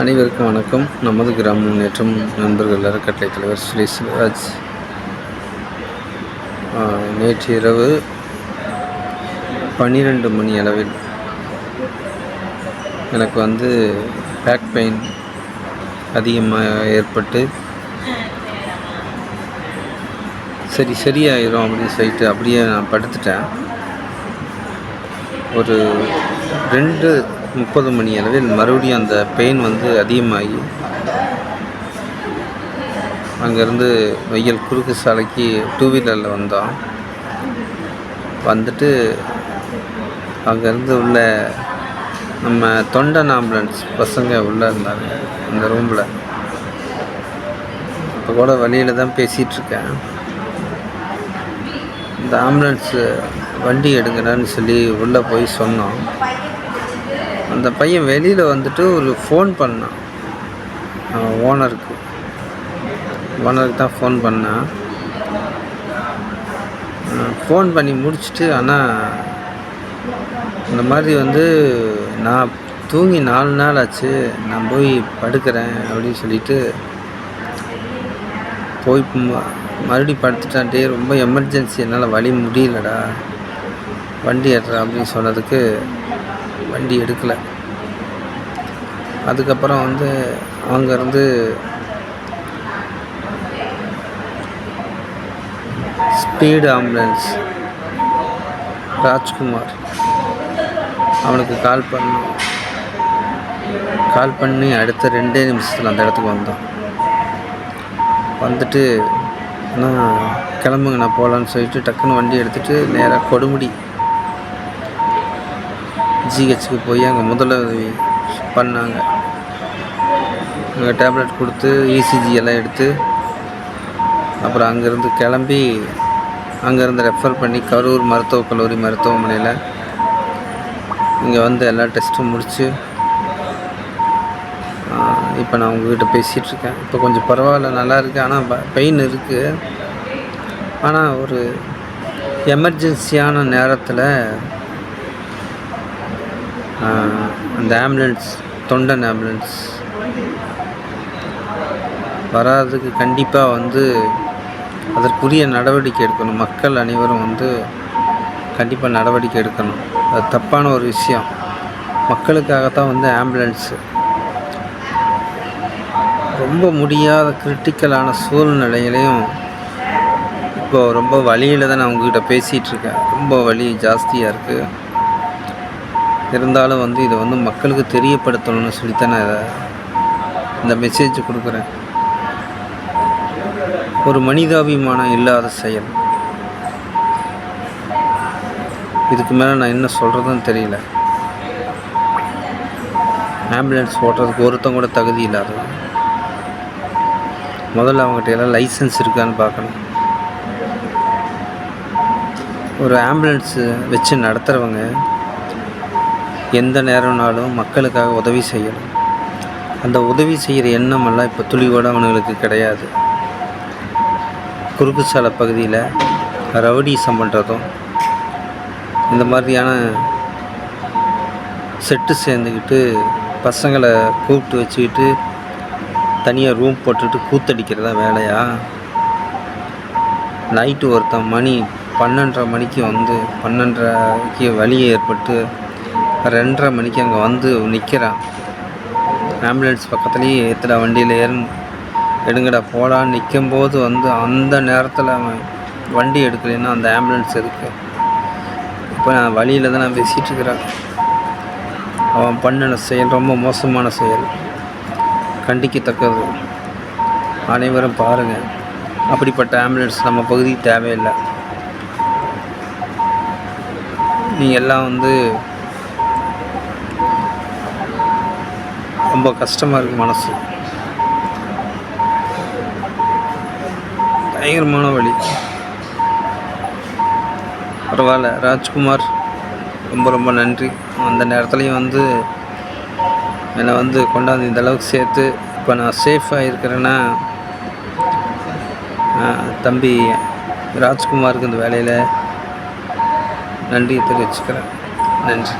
அனைவருக்கும் வணக்கம். நமது கிராம முன்னேற்றம் நண்பர்கள் அறக்கட்டளை தலைவர் ஸ்ரீ சிவராஜ். நேற்று இரவு பன்னிரெண்டு மணி அளவில் எனக்கு வந்து பேக் பெயின் அதிகமாக ஏற்பட்டு சரி சரியாயிரும் அப்படின்னு சொல்லிட்டு அப்படியே நான் படுத்துட்டேன். ஒரு ரெண்டு முப்பது மணி அளவில் மறுபடியும் அந்த பெயின் வந்து அதிகமாகி அங்கேருந்து வெயில் குறுக்கு சாலைக்கு டூ வீலரில் வந்தோம் வந்துட்டு அங்கேருந்து உள்ள நம்ம தொண்டன் ஆம்புலன்ஸ் பசங்க உள்ளே இருந்தாங்க அந்த ரூமில் இப்போ கூட வழியில் தான் பேசிகிட்ருக்கேன் இந்த ஆம்புலன்ஸு வண்டி எடுங்கடான்னு சொல்லி உள்ளே போய் சொன்னோம் அந்த பையன் வெளியில் வந்துட்டு ஒரு ஃபோன் பண்ணான். ஓனருக்கு ஓனருக்கு தான் ஃபோன் பண்ணான். ஃபோன் பண்ணி முடிச்சுட்டு ஆனால் இந்த மாதிரி வந்து நான் தூங்கி நாலு நாள் ஆச்சு நான் போய் படுக்கிறேன் அப்படின்னு சொல்லிட்டு போய் மறுபடியும் படுத்துட்டான்ட்டே ரொம்ப எமர்ஜென்சி என்னால் வழி முடியலடா. வண்டி ஏற்றுறேன் அப்படின்னு சொன்னதுக்கு வண்டி எடுக்கலை. அதுக்கப்புறம் வந்து அங்கேருந்து ஸ்பீடு ஆம்புலன்ஸ் ராஜ்குமார் அவனுக்கு கால் பண்ணோம் கால் பண்ணி அடுத்த ரெண்டே நிமிஷத்தில் அந்த இடத்துக்கு வந்தோம் வந்துட்டு அண்ணா கிளம்புங்க நான் போகலான்னு சொல்லிட்டு டக்குன்னு வண்டி எடுத்துகிட்டு நேராக கொடுமுடி. ஜிஹெச்சுக்கு போய் அங்கே முதலுதவி பண்ணாங்க. அங்கே டேப்லெட் கொடுத்து இசிஜி எல்லாம் எடுத்து அப்புறம் அங்கேருந்து கிளம்பி அங்கேருந்து ரெஃபர் பண்ணி கரூர் மருத்துவக் கல்லூரி மருத்துவமனையில் இங்கே வந்து எல்லா டெஸ்ட்டும் முடித்து இப்போ நான் உங்ககிட்ட பேசிகிட்டு இருக்கேன் இப்போ கொஞ்சம் பரவாயில்ல நல்லா இருக்குது ஆனால் பெயின் இருக்குது ஆனால் ஒரு எமர்ஜென்சியான நேரத்தில் அந்த ஆம்புலன்ஸ் தொண்டன் ஆம்புலன்ஸ் வராததுக்கு கண்டிப்பாக வந்து அதற்குரிய நடவடிக்கை எடுக்கணும். மக்கள் அனைவரும் வந்து கண்டிப்பாக நடவடிக்கை எடுக்கணும். அது தப்பான ஒரு விஷயம். மக்களுக்காகத்தான் வந்து ஆம்புலன்ஸு ரொம்ப முடியாத கிரிட்டிக்கலான சூழ்நிலையிலையும் இப்போ ரொம்ப வழியில் தான் நான் உங்ககிட்ட பேசிகிட்டு இருக்கேன். ரொம்ப வலி ஜாஸ்தியாக இருக்குது இருந்தாலும் வந்து இதை வந்து மக்களுக்கு தெரியப்படுத்தணும்னு சொல்லித்தான் நான் இதை இந்த மெசேஜ் கொடுக்குறேன். ஒரு மனிதாபிமானம் இல்லாத செயல். இதுக்கு மேலே நான் என்ன சொல்கிறதுன்னு தெரியல. ஆம்புலன்ஸ் ஓட்டுறதுக்கு ஒருத்தங்க கூட தகுதி இல்லாதவன். முதல்ல அவங்ககிட்ட எல்லாம் லைசன்ஸ் இருக்கான்னு பார்க்கணும். ஒரு ஆம்புலன்ஸு வச்சு நடத்துகிறவங்க எந்த நேரம்னாலும் மக்களுக்காக உதவி செய்யணும். அந்த உதவி செய்கிற எண்ணமெல்லாம் இப்போ துளிவோட அவனுங்களுக்கு கிடையாது. குறுக்கு சாலை பகுதியில் ரவுடிசம் பண்ணுறதும் இந்த மாதிரியான செட்டு சேர்ந்துக்கிட்டு பசங்களை கூப்பிட்டு வச்சுக்கிட்டு தனியாக ரூம் போட்டுட்டு கூத்தடிக்கிறதா வேலையா? நைட்டு ஒருத்தன் மணி பன்னெண்டரை மணிக்கு வந்து பன்னெண்டரைக்கு வலி ஏற்பட்டு ரெண்டரை மணிக்கு அங்கே வந்து நிற்கிறான் ஆம்புலன்ஸ் பக்கத்துலேயே ஏற்றுடா வண்டியில் ஏறு எடுங்கடா போடான்னு நிற்கும்போது வந்து அந்த நேரத்தில் அவன் வண்டி எடுக்கலைன்னா அந்த ஆம்புலன்ஸ் இருக்கு இப்போ நான் வழியில் தான் நான் பேசிகிட்டு இருக்கிறேன். அவன் பண்ணின செயல் ரொம்ப மோசமான செயல். கண்டிக்கத்தக்கது. அனைவரும் பாருங்கள் அப்படிப்பட்ட ஆம்புலன்ஸ் நம்ம பகுதிக்கு தேவையில்லை. நீங்கள் எல்லாம் வந்து ரொம்ப கஷ்டமாக இருக்குது மனசு. பயங்கரமான வழி பரவாயில்ல. ராஜ்குமார் ரொம்ப ரொம்ப நன்றி. அந்த நேரத்துலையும் வந்து என்னை வந்து கொண்டாந்து இந்த அளவுக்கு சேர்த்து இப்போ நான் சேஃபாக இருக்கிறேன்னா தம்பி ராஜ்குமாருக்கு இந்த வேலையில் நன்றி தெரிவிச்சுக்கிறேன். நன்றி.